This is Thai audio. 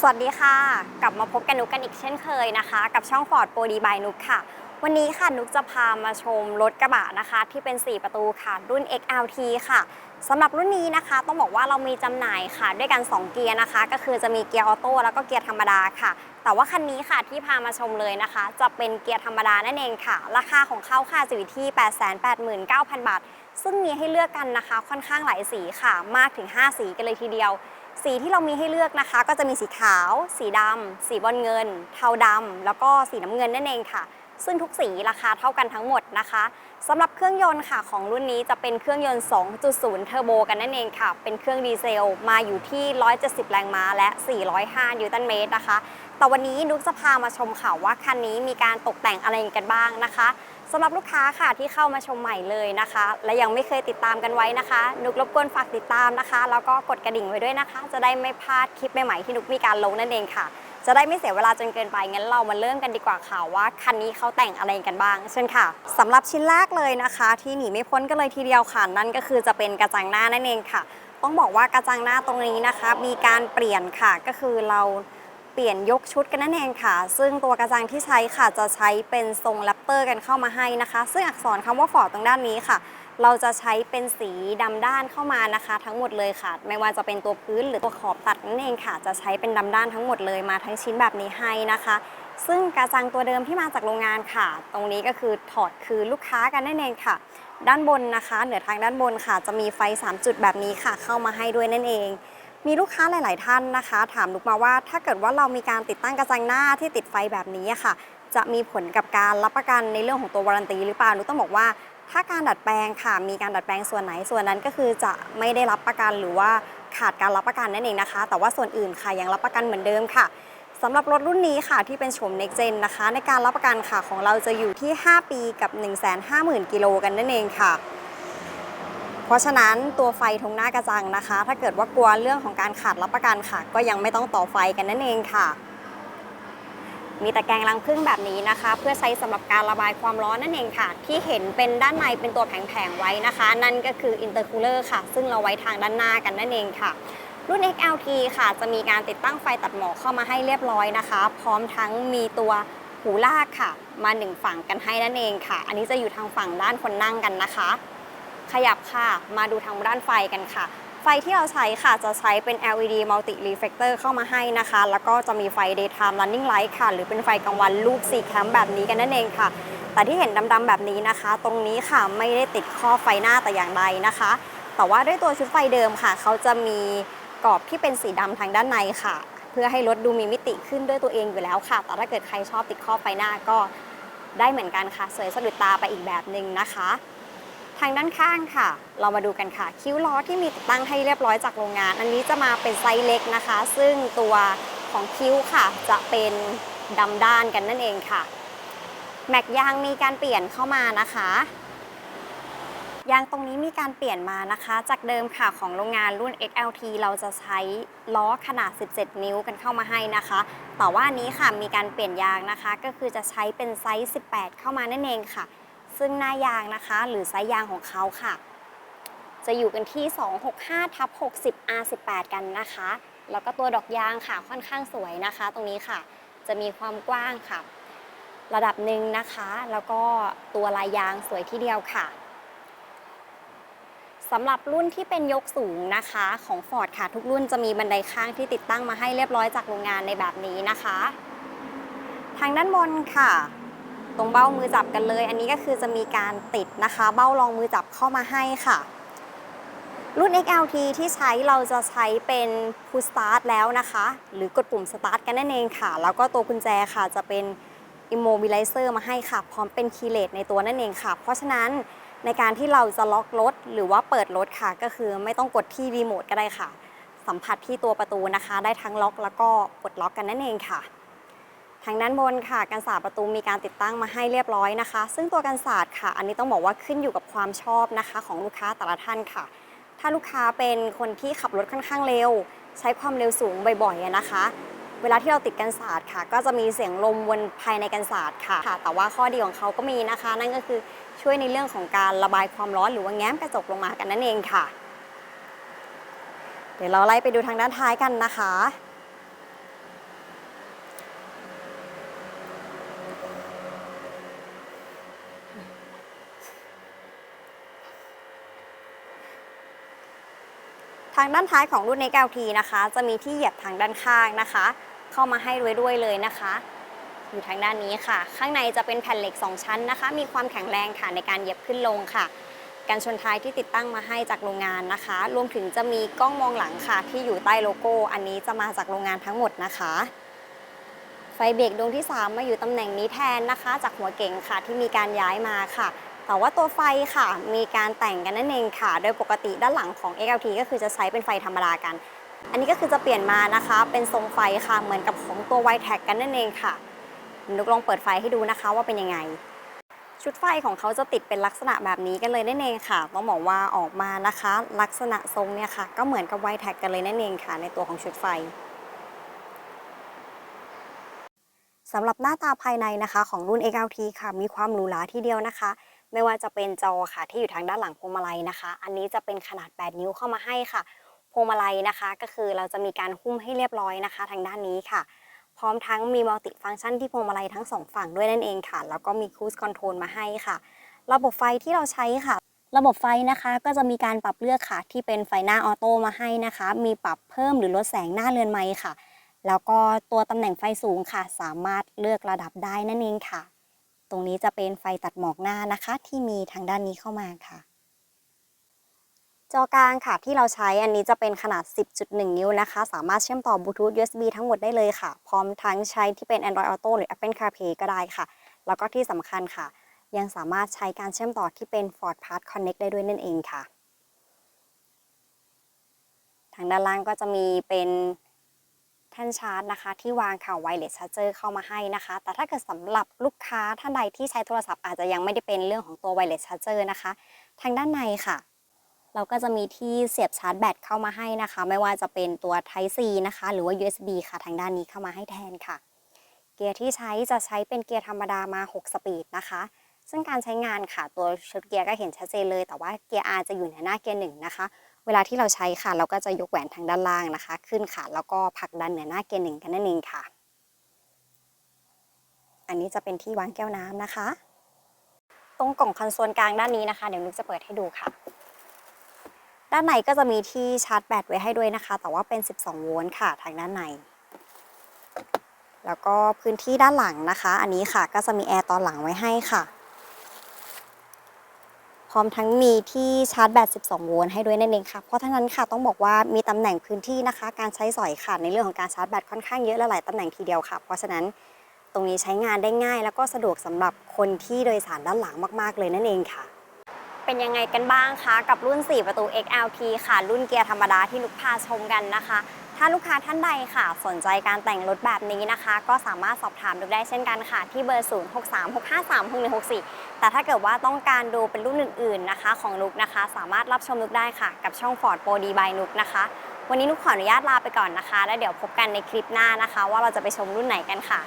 สวัสดีค่ะ กลับมาพบกันนุกกันอีกเช่นเคยนะคะ กับช่อง Ford Pro D by นุกค่ะ วันนี้ค่ะนุกจะพามาชมรถกระบะนะคะ ที่เป็น 4 ประตูค่ะ รุ่น XLT ค่ะสำหรับรุ่นนี้นะคะ ต้องบอกว่าเรามีจำหน่ายค่ะ ด้วยกัน 2 เกียร์นะคะ ก็คือจะมีเกียร์ออโต้แล้วก็เกียร์ธรรมดาค่ะ แต่ว่าคันนี้ค่ะที่พามาชมเลยนะคะ จะเป็นเกียร์ธรรมดานั่นเองค่ะ ราคาของเขาค่ะจะอยู่ที่ 889,000 บาท ซึ่งมีให้เลือกกันนะคะ ค่อนข้างหลายสีค่ะ มากถึง 5 สีกันเลยทีเดียว สีที่เรามีให้เลือกนะคะ ก็จะมีสีขาว สีดำ สีบอลเงิน เทาดำ แล้วก็สีน้ำเงินนั่นเองค่ะ ซึ่งทุกสีราคาเท่ากันทั้งหมดนะคะสำหรับเครื่องยนต์ค่ะของรุ่นนี้จะเป็นเครื่องยนต์ 2.0 เทอร์โบกันนั่นเองค่ะ เป็นเครื่องดีเซลมาอยู่ที่ 170 แรงม้าและ 405 นิวตันเมตรนะคะ แต่วันนี้นุกจะพามาชมค่ะว่าคันนี้มีการตกแต่งอะไรกันบ้างนะคะสำหรับลูกค้าค่ะที่เข้ามาชมใหม่เลยนะคะ และยังไม่เคยติดตามกันไว้นะคะ นุกรบกวนฝากติดตามนะคะ แล้วก็กดกระดิ่งไว้ด้วยนะคะ จะได้ไม่พลาดคลิปใหม่ๆที่นุกมีการลงนั่นเองค่ะ จะได้ไม่เสียเวลาจนเกินไปงั้นเรามาเริ่มกันดีกว่าค่ะว่าคันนี้เขาแต่งอะไรกันบ้าง เช่นค่ะสำหรับชิ้นแรกเลยนะคะ ที่หนีไม่พ้นกันเลยทีเดียวค่ะนั่นก็คือจะเป็นกระจังหน้านั่นเองค่ะ ต้องบอกว่ากระจังหน้าตรงนี้นะคะ มีการเปลี่ยนค่ะก็คือเรา เปลี่ยนยกชุดกันนั่นเองค่ะ ซึ่งตัวกระจังที่ใช้ค่ะจะใช้เป็นทรงแรปเตอร์กันเข้ามาให้นะคะ ซึ่งอักษรคำว่าฟอร์ดตรงด้านนี้ค่ะ เราจะใช้เป็นสีดำด้านเข้ามานะคะ ทั้งหมดเลยค่ะ ไม่ว่าจะเป็นตัวพื้นหรือตัวขอบตัดนั่นเองค่ะ จะใช้เป็นดำด้านทั้งหมดเลยมาทั้งชิ้นแบบนี้ให้นะคะ ซึ่งกระจังตัวเดิมที่มาจากโรงงานค่ะ ตรงนี้ก็คือถอดคือลูกค้ากันนั่นเองค่ะด้านบนนะคะ เหนือทางด้านบนค่ะ จะมีไฟ 3 จุดแบบนี้ค่ะ เข้ามาให้ด้วยนั่นเอง มีลูกค้าหลาย ๆ ท่านนะคะ ถามลูกมาว่าถ้าเกิดว่าเรามีการติดตั้งกระจังหน้าที่ติดไฟแบบนี้ค่ะ จะมีผลกับการรับประกันในเรื่องของตัววารันตีหรือเปล่าหนูต้องบอกว่าถ้าการดัดแปลงค่ะ มีการดัดแปลงส่วนไหนส่วนนั้นก็คือจะไม่ได้รับประกันหรือว่าขาดการรับประกันนั่นเองนะคะ แต่ว่าส่วนอื่นค่ะยังรับประกันเหมือนเดิมค่ะสำหรับรถรุ่นนี้ค่ะที่เป็นโฉม Next Gen นะคะ ในการรับประกันค่ะของเราจะอยู่ที่ 5 ปีกับ 150,000 กิโลกันนั่นเองค่ะ เพราะฉะนั้นตัวไฟตรงหน้ากระจังนะคะ ถ้าเกิดว่ากลัวเรื่องของการขาดรับประกันค่ะ ก็ยังไม่ต้องต่อไฟกันนั่นเองค่ะ มีตะแกรงรังผึ้งแบบนี้นะคะ เพื่อใช้สำหรับการระบายความร้อนนั่นเองค่ะ ที่เห็นเป็นด้านในเป็นตัวแผงๆไว้นะคะ นั่นก็คืออินเตอร์คูลเลอร์ค่ะ ซึ่งเราไว้ทางด้านหน้ากันนั่นเองค่ะรุ่น XLT ค่ะ จะมีการติดตั้งไฟตัดหมอกเข้ามาให้เรียบร้อยนะคะ พร้อมทั้งมีตัวหูลากค่ะ มาหนึ่งฝั่งกันให้นั่นเองค่ะ อันนี้จะอยู่ทางฝั่งด้านคนนั่งกันนะคะ ขยับค่ะ มาดูทางด้านไฟกันค่ะ ไฟที่เราใช้ค่ะจะใช้เป็น LED multi reflector เข้ามาให้นะคะ แล้วก็จะมีไฟ daytime running light ค่ะ หรือเป็นไฟกลางวันลูก4แคมแบบนี้กันนั่นเองค่ะ แต่ที่เห็นดำๆแบบนี้นะคะ ตรงนี้ค่ะไม่ได้ติดข้อไฟหน้าแต่อย่างใดนะคะ แต่ว่าด้วยตัวชุดไฟเดิมค่ะ เขาจะมีกรอบที่เป็นสีดำทางด้านในค่ะ เพื่อให้รถดูมีมิติขึ้นด้วยตัวเองอยู่แล้วค่ะ แต่ถ้าเกิดใครชอบติดข้อไฟหน้าก็ได้เหมือนกันค่ะ สวยสะดุดตาไปอีกแบบหนึ่งนะคะ ทางด้านข้างค่ะ เรามาดูกันค่ะ คิ้วล้อที่มีติดตั้งให้เรียบร้อยจากโรงงาน อันนี้จะมาเป็นไซส์เล็กนะคะ ซึ่งตัวของคิ้วค่ะ จะเป็นดำด้านกันนั่นเองค่ะ แม็กยางมีการเปลี่ยนเข้ามานะคะยางตรงนี้มีการเปลี่ยนมานะคะ จากเดิมค่ะของโรงงานรุ่น XLT เราจะใช้ล้อขนาด 17 นิ้วกันเข้ามาให้นะคะ แต่ว่านี้ค่ะมีการเปลี่ยนยางนะคะ ก็คือจะใช้เป็นไซส์ 18 เข้ามานั่นเองค่ะ ซึ่งหน้ายางนะคะ หรือไซส์ยางของเขาค่ะ จะอยู่กันที่ 265ทับ60 R18 กันนะคะ แล้วก็ตัวดอกยางค่ะค่อนข้างสวยนะคะ ตรงนี้ค่ะ จะมีความกว้างค่ะ ระดับหนึ่งนะคะ แล้วก็ตัวลายยางสวยที่เดียวค่ะสำหรับรุ่นที่เป็นยกสูงนะคะของ Ford ค่ะ ทุกรุ่นจะมีบันไดข้างที่ติดตั้งมาให้เรียบร้อยจากโรงงานในแบบนี้นะคะ ทางด้านบนค่ะ ตรงเบ้ามือจับกันเลย อันนี้ก็คือจะมีการติดนะคะ เบ้ารองมือจับเข้ามาให้ค่ะ รุ่น XLT ที่ใช้เราจะใช้เป็น push start แล้วนะคะ หรือกดปุ่ม start กันนั่นเองค่ะ แล้วก็ตัวกุญแจค่ะจะเป็น immobilizer มาให้ค่ะ พร้อมเป็น keyless ในตัวนั่นเองค่ะ เพราะฉะนั้นในการที่เราจะล็อกรถหรือว่าเปิดรถค่ะ ก็คือไม่ต้องกดที่รีโมทก็ได้ค่ะ สัมผัสที่ตัวประตูนะคะ ได้ทั้งล็อกแล้วก็ปลดล็อกกันนั่นเองค่ะ ทางด้านบนค่ะกันศาสตร์ประตูมีการติดตั้งมาให้เรียบร้อยนะคะ ซึ่งตัวกันศาสตร์ค่ะ อันนี้ต้องบอกว่าขึ้นอยู่กับความชอบนะคะ ของลูกค้าแต่ละท่านค่ะ ถ้าลูกค้าเป็นคนที่ขับรถค่อนข้างเร็ว ใช้ความเร็วสูงบ่อยๆนะคะ เวลาที่เราติดกันศาสตร์ค่ะ ก็จะมีเสียงลมวนภายในกันศาสตร์ค่ะ แต่ว่าข้อดีของเขาก็มีนะคะ นั่นก็คือช่วยในเรื่องของการระบายความร้อนหรือว่าแง้มกระจกลงมากันนั่นเองค่ะ เดี๋ยวเราไล่ไปดูทางด้านท้ายกันนะคะ ทางด้านท้ายของรุ่น XLT นะคะ จะมีที่เหยียบทางด้านข้างนะคะ เข้ามาให้ด้วยด้วยเลยนะคะ อยู่ทางด้านนี้ค่ะ ข้างในจะเป็นแผ่นเหล็ก 2 ชั้นนะคะ มีความแข็งแรงค่ะในการเหยียบขึ้นลงค่ะการชนท้ายที่ติดตั้งมาให้จากโรงงานนะคะ รวมถึงจะมีกล้องมองหลังค่ะ ที่อยู่ใต้โลโก้ อันนี้จะมาจากโรงงานทั้งหมดนะคะ ไฟเบรกดวงที่ 3 มาอยู่ตำแหน่งนี้แทนนะคะ จากหัวเก๋งค่ะที่มีการย้ายมาค่ะ แต่ว่าตัวไฟค่ะมีการแต่งกันนั่นเองค่ะ โดยปกติด้านหลังของ XLT ก็คือจะใช้เป็นไฟธรรมดากัน อันนี้ก็คือจะเปลี่ยนมานะคะ เป็นทรงไฟค่ะเหมือนกับของตัว y t a g กันนั่นเองค่ะนุกลองเปิดไฟให้ดูนะคะว่าเป็นยังไง ชุดไฟของเขาจะติดเป็นลักษณะแบบนี้กันเลยนั่นเองค่ะต้องบอกว่าออกมานะคะ ลักษณะทรงเนี่ยค่ะ ก็เหมือนกับ y t a g กันเลยนั่นเองค่ะ ในตัวของชุดไฟสำหรับหน้าตาภายในนะคะ ของรุ่น XLT ค่ะ มีความหรูหราทีเดียวนะคะ ไม่ว่าจะเป็นจอค่ะที่อยู่ทางด้านหลังพวงมาลัยนะคะ อันนี้จะเป็นขนาด 8 นิ้วเข้ามาให้ค่ะ พวงมาลัยนะคะ ก็คือเราจะมีการหุ้มให้เรียบร้อยนะคะ ทางด้านนี้ค่ะ พร้อมทั้งมีมัลติฟังก์ชันที่พวงมาลัยทั้งสองฝั่งด้วยนั่นเองค่ะ แล้วก็มีค i ู e คอนโทรลมาให้ค่ะ ระบบไฟที่เราใช้ค่ะ ระบบไฟนะคะก็จะมีการปรับเลือกค่ะ ที่เป็นไฟหน้าออโต้มาให้นะคะ มีปรับเพิ่มหรือลดแสงหน้าเรือนไม้ค่ะ แล้วก็ตัวตำแหน่งไฟสูงค่ะ สามารถเลือกระดับได้นั่นเองค่ะ ตรงนี้จะเป็นไฟตัดหมอกหน้านะคะ ที่มีทางด้านนี้เข้ามาค่ะ จอกลางค่ะที่เราใช้อันนี้จะเป็นขนาด 10.1 นิ้วนะคะ สามารถเชื่อมต่อบลูทูธ USB ทั้งหมดได้เลยค่ะ พร้อมทั้งใช้ที่เป็น Android Auto หรือ Apple CarPlay ก็ได้ค่ะ แล้วก็ที่สำคัญค่ะ ยังสามารถใช้การเชื่อมต่อที่เป็น Ford Pass Connect ได้ด้วยนั่นเองค่ะ ทางด้านล่างก็จะมีเป็น แท่นชาร์จนะคะที่วางค่ะ Wireless Charger เข้ามาให้นะคะ แต่ถ้าเกิดสำหรับลูกค้าท่านใดที่ใช้โทรศัพท์อาจจะยังไม่ได้เป็นเรื่องของตัว Wireless Charger นะคะ ทางด้านในค่ะเราก็จะมีที่เสียบชาร์จแบตเข้ามาให้นะคะ ไม่ว่าจะเป็นตัว Type C นะคะ หรือว่า USB ค่ะทางด้านนี้เข้ามาให้แทนค่ะ เกียร์ที่ใช้จะใช้เป็นเกียร์ธรรมดามา 6 สปีดนะคะ ซึ่งการใช้งานค่ะตัวชุดเกียร์ก็เห็นชัดเจนเลย แต่ว่าเกียร์ R จะอยู่ในหน้าเกียร์หนึ่งนะคะ เวลาที่เราใช้ค่ะ เราก็จะยกแหวนทางด้านล่างนะคะ ขึ้นค่ะ แล้วก็ผลักดันเหนือหน้าเกียร์หนึ่งกันนั่นเองค่ะ อันนี้จะเป็นที่วางแก้วน้ำนะคะ ตรงกล่องคอนโซลกลางด้านนี้นะคะ เดี๋ยวนุกจะเปิดให้ดูค่ะ ด้านในก็จะมีที่ชาร์จแบตไว้ให้ด้วยนะคะ แต่ว่าเป็น 12 โวลต์ค่ะ ทางด้านใน แล้วก็พื้นที่ด้านหลังนะคะ อันนี้ค่ะก็จะมีแอร์ตอนหลังไว้ให้ค่ะ พร้อมทั้งมีที่ชาร์จแบต 12 โวลต์ให้ด้วยนั่นเองค่ะ เพราะฉะนั้นค่ะต้องบอกว่ามีตำแหน่งพื้นที่นะคะ การใช้สอยค่ะในเรื่องของการชาร์จแบตค่อนข้างเยอะและหลายตำแหน่งทีเดียวค่ะ เพราะฉะนั้นตรงนี้ใช้งานได้ง่าย แล้วก็สะดวกสำหรับคนที่โดยสารด้านหลังมาก ๆ เลยนั่นเองค่ะ เป็นยังไงกันบ้างคะกับรุ่น 4 ประตู XLT ค่ะ รุ่นเกียร์ธรรมดาที่นุกพาชมกันนะคะ ถ้าลูกค้าท่านใดค่ะ สนใจการแต่งรถแบบนี้นะคะ ก็สามารถสอบถามดูได้เช่นกันค่ะ ที่เบอร์ 0 6 3 6 5 3 6 1 6 4 แต่ถ้าเกิดว่าต้องการดูเป็นรุ่นอื่น ๆนะคะ ของนุกนะคะ สามารถรับชมนุกได้ค่ะ กับช่อง Ford Pro D by นุกนะคะ วันนี้นุกขออนุญาตลาไปก่อนนะคะ แล้วเดี๋ยวพบกันในคลิปหน้านะคะ ว่าเราจะไปชมรุ่นไหนกันค่ะ